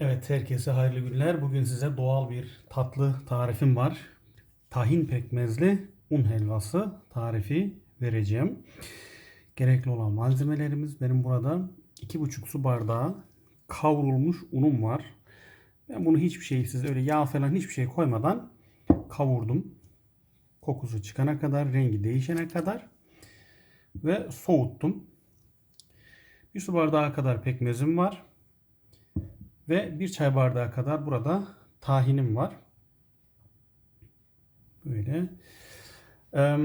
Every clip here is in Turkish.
Evet, herkese hayırlı günler. Bugün size doğal bir tatlı tarifim var. Tahin pekmezli un helvası tarifi vereceğim. Gerekli olan malzemelerimiz benim burada 2,5 su bardağı kavrulmuş unum var. Ben bunu hiçbir şeysiz öyle yağ falan hiçbir şey koymadan kavurdum. Kokusu çıkana kadar, rengi değişene kadar ve soğuttum. Bir su bardağı kadar pekmezim var. Ve bir çay bardağı kadar burada tahinim var. Böyle. Eee,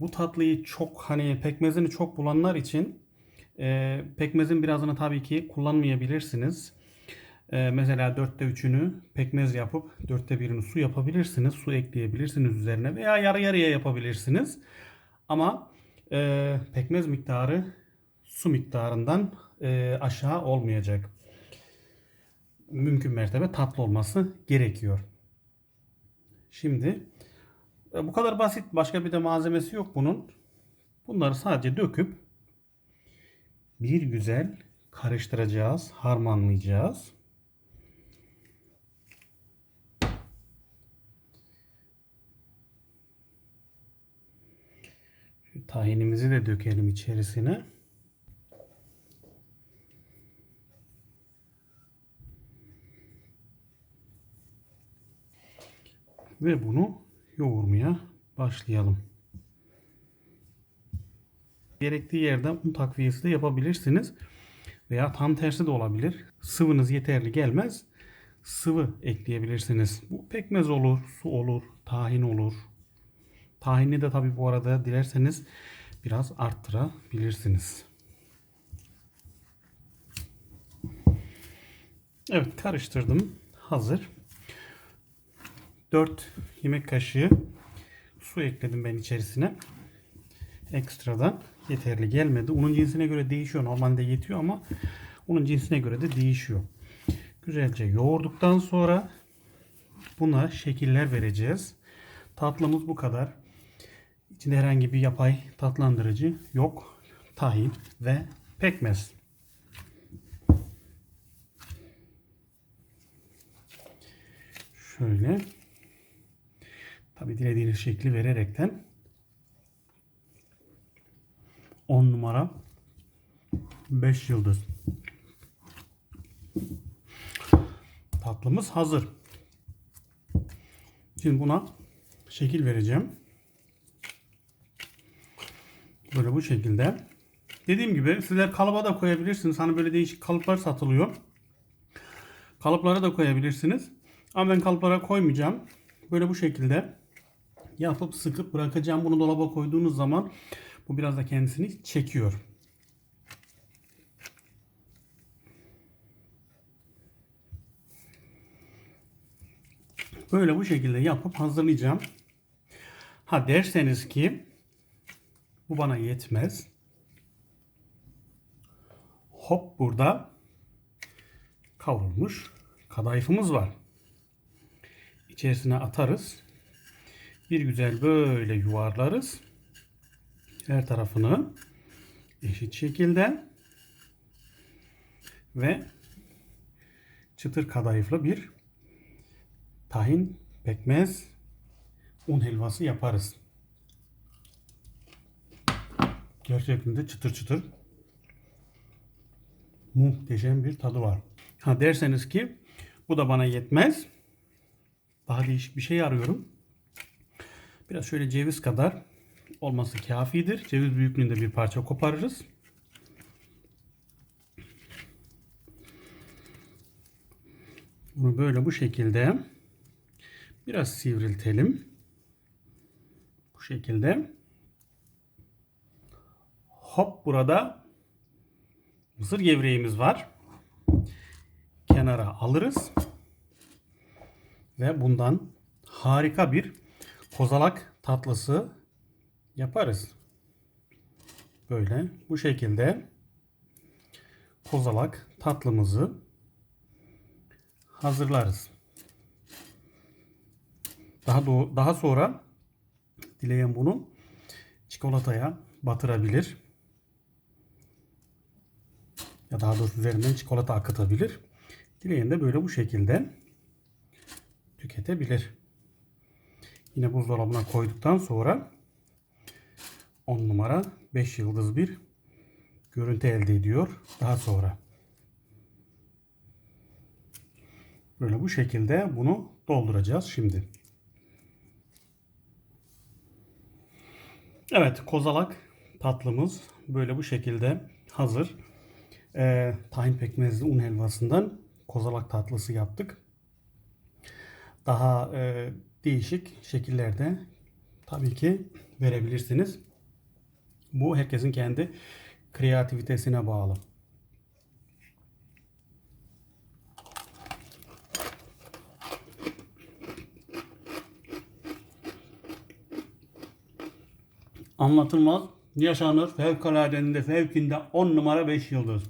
bu tatlıyı çok hani pekmezini çok bulanlar için e, pekmezin birazını tabii ki kullanmayabilirsiniz. E, mesela dörtte üçünü pekmez yapıp dörtte birini su yapabilirsiniz. Su ekleyebilirsiniz üzerine veya yarı yarıya yapabilirsiniz. Ama e, pekmez miktarı su miktarından e, aşağı olmayacak. Mümkün mertebe tatlı olması gerekiyor. Şimdi e, bu kadar basit. Başka bir de malzemesi yok bunun. Bunları sadece döküp bir güzel karıştıracağız, harmanlayacağız. Tahinimizi de dökelim içerisine. Ve bunu yoğurmaya başlayalım. Gerektiği yerden un takviyesi de yapabilirsiniz. Veya tam tersi de olabilir. Sıvınız yeterli gelmez. Sıvı ekleyebilirsiniz. Bu pekmez olur, su olur, tahin olur. Tahini de tabi bu arada dilerseniz biraz arttırabilirsiniz. Evet karıştırdım. Hazır. 4 yemek kaşığı su ekledim ben içerisine. Ekstradan yeterli gelmedi. Unun cinsine göre değişiyor. Normalde yetiyor ama unun cinsine göre de değişiyor. Güzelce yoğurduktan sonra buna şekiller vereceğiz. Tatlımız bu kadar. İçinde herhangi bir yapay tatlandırıcı yok. Tahin ve pekmez. Şöyle Tabi dilediğiniz şekli vererekten 10 numara 5 yıldız. Tatlımız hazır. Şimdi buna şekil vereceğim. Böyle bu şekilde. Dediğim gibi sizler kalıba da koyabilirsiniz. Hani böyle değişik kalıplar satılıyor. Kalıplara da koyabilirsiniz. Ama ben kalıplara koymayacağım. Böyle bu şekilde yapıp sıkıp bırakacağım. Bunu dolaba koyduğunuz zaman bu biraz da kendisini çekiyor. Böyle bu şekilde yapıp hazırlayacağım. Ha derseniz ki bu bana yetmez. Hop burada kavrulmuş kadayıfımız var. İçerisine atarız. Bir güzel böyle yuvarlarız. Her tarafını eşit şekilde ve çıtır kadayıflı bir tahin, pekmez, un helvası yaparız. Gerçekten de çıtır çıtır muhteşem bir tadı var. Ha derseniz ki bu da bana yetmez. Daha değişik bir şey arıyorum. Biraz şöyle ceviz kadar olması kafidir. Ceviz büyüklüğünde bir parça koparırız. Bunu böyle bu şekilde biraz sivriltelim. Bu şekilde. Hop burada mısır gevreğimiz var. Kenara alırız. Ve bundan harika bir kozalak tatlısı yaparız. Böyle bu şekilde kozalak tatlımızı hazırlarız. Daha do daha sonra dileyen bunu çikolataya batırabilir. Ya Daha doğrusu üzerinden çikolata akıtabilir. Dileyen de böyle bu şekilde tüketebilir. Yine buzdolabına koyduktan sonra 10 numara 5 yıldız bir görüntü elde ediyor. Daha sonra böyle bu şekilde bunu dolduracağız şimdi. Evet kozalak tatlımız böyle bu şekilde hazır. Ee, tahin pekmezli un helvasından kozalak tatlısı yaptık. Daha e, değişik şekillerde tabii ki verebilirsiniz. Bu herkesin kendi kreativitesine bağlı. Anlatılmaz, yaşanır, fevkaladenin de fevkinde 10 numara 5 yıldız.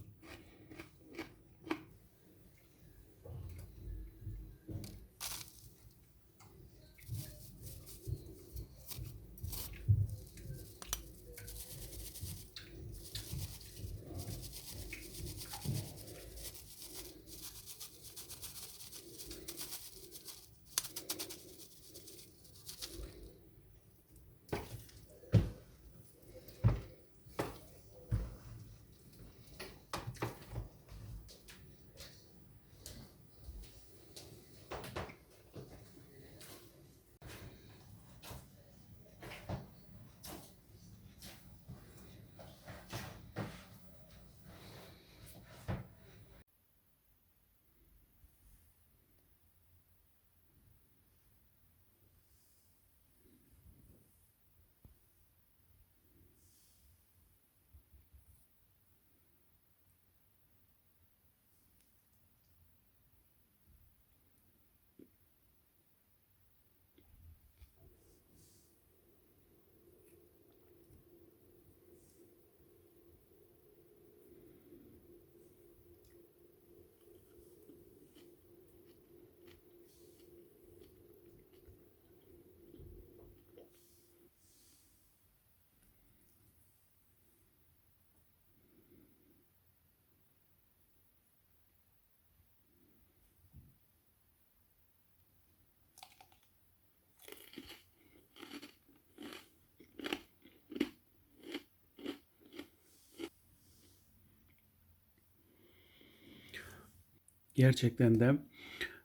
Gerçekten de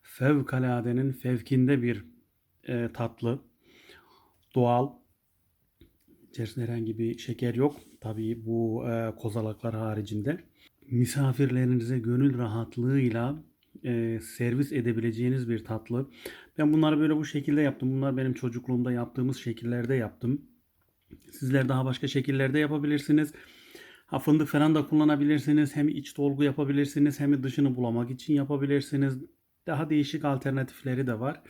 fevkaladenin fevkinde bir e, tatlı. Doğal. İçerisinde herhangi bir şeker yok. Tabii bu e, kozalaklar haricinde. Misafirlerinize gönül rahatlığıyla e, servis edebileceğiniz bir tatlı. Ben bunları böyle bu şekilde yaptım. Bunlar benim çocukluğumda yaptığımız şekillerde yaptım. Sizler daha başka şekillerde yapabilirsiniz. Ha, fındık falan da kullanabilirsiniz. Hem iç dolgu yapabilirsiniz hem dışını bulamak için yapabilirsiniz. Daha değişik alternatifleri de var.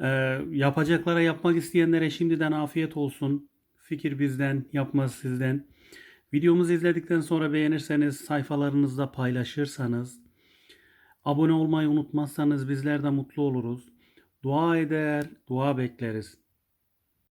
Ee, yapacaklara yapmak isteyenlere şimdiden afiyet olsun. Fikir bizden, yapması sizden. Videomuzu izledikten sonra beğenirseniz, sayfalarınızda paylaşırsanız, abone olmayı unutmazsanız bizler de mutlu oluruz. Dua eder, dua bekleriz.